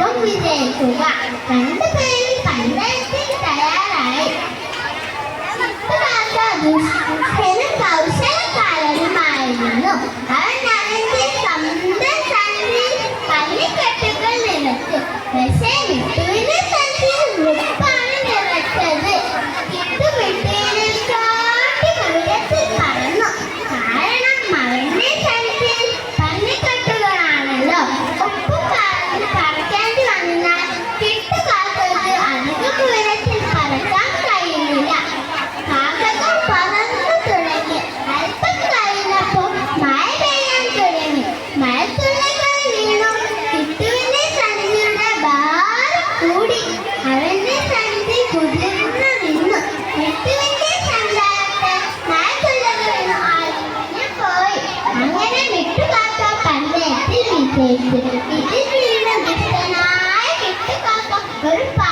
യുദ്ധം വിജയിക്കുക രണ്ടുപേരും പഞ്ചായത്തിൽ തയ്യാറായി ദുഷ്ടനും കൗശലക്കാരനുമായിരുന്നു അവൻ അവന്റെ സ്വന്തം സന്ധി പള്ളിക്കെട്ടുകൾ നിലത്ത് വിഷമിട്ടു Thank you.